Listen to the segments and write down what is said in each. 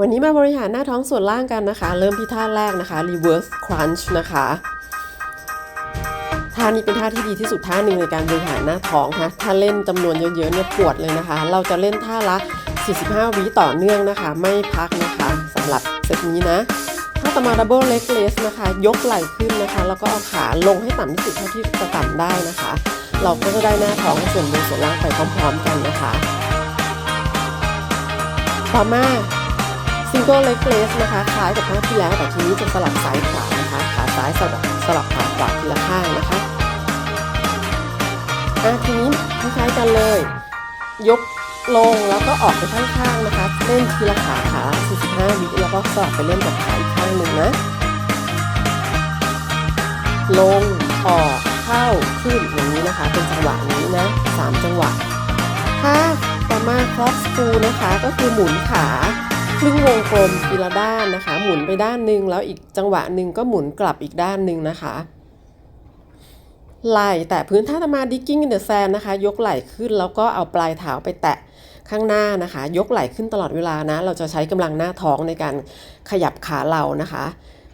วันนี้มาบริหารหน้าท้องส่วนล่างกันนะคะ เริ่มที่ท่าแรกนะคะ reverse crunch นะคะท่านี้เป็นท่าที่ดีที่สุดท่าหนึ่งในการบริหารหน้าท้องนะถ้าเล่นจำนวนเยอะๆเนี่ยปวดเลยนะคะ เราจะเล่นท่าละ 45 วิต่อเนื่องนะคะ ไม่พักนะคะสำหรับเซตนี้นะถ้าต่อมา double leg raise นะคะ ยกไหล่ขึ้นนะคะ แล้วก็เอาขาลงให้ต่ำที่สุดเท่าที่จะต่ำได้นะคะ เราก็จะได้หน้าท้องส่วนบนส่วนล่างไปพร้อมๆกันนะคะ ต่อมา single leg raise นะคะคล้ายกับท่าที่แล้วแต่ทีนี้จะสลับซ้ายขวานะคะขาซ้ายสลับสลับขาขวาทีละข้างนะคะอะทีนี้คล้ายๆกันเลย ยกลงแล้วก็ออกไปข้างๆนะคะ เล่นทีละขาขา 45 วิแล้วก็สลับไปเล่นกับขาอีกข้างหนึ่งนะ ลงออกเข้าขึ้นอย่างนี้นะคะ เป็นจังหวะนี้นะ 3 จังหวะถ้าต่อมา cross screw นะคะก็คือหมุนขา ครึ่งวงกลมทีละด้านนะคะ หมุนไปด้านหนึ่งแล้วอีกจังหวะหนึ่งก็หมุนกลับอีกด้านหนึ่งนะคะไหล่แตะพื้นท่าตามา digging in the sand นะคะ ยกไหล่ขึ้นแล้วก็เอาปลายเท้าไปแตะข้างหน้านะคะ ยกไหล่ขึ้นตลอดเวลานะ เราจะใช้กำลังหน้าท้องในการขยับขาเรานะคะ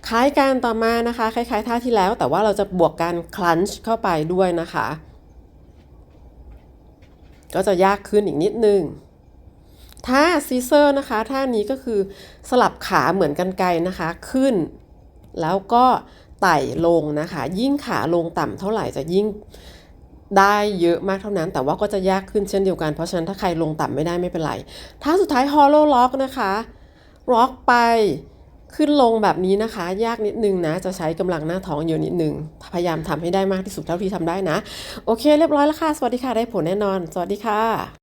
คล้ายกันต่อมานะคะ คล้าย ๆ ท่าที่แล้ว แต่ว่าเราจะบวกการคลันช์เข้าไปด้วยนะคะ ก็จะยากขึ้นอีกนิดนึง ท่าซีเซอร์นะคะท่านี้ก็คือสลับขาเหมือนกันไกลนะคะ ขึ้น แล้วก็ไต่ลงนะคะ ยิ่งขาลงต่ำเท่าไหร่จะยิ่งได้เยอะมากเท่านั้น แต่ว่าก็จะยากขึ้นเช่นเดียวกัน เพราะฉะนั้นถ้าใครลงต่ำไม่ได้ไม่เป็นไรท่าสุดท้าย hollow lock นะคะล็อกไปขึ้นลงแบบนี้นะคะ ยากนิดนึงนะ จะใช้กำลังหน้าท้องเยอะนิดนึง พยายามทำให้ได้มากที่สุดเท่าที่ทำได้นะ โอเค เรียบร้อยแล้วค่ะ สวัสดีค่ะ ได้ผลแน่นอน สวัสดีค่ะ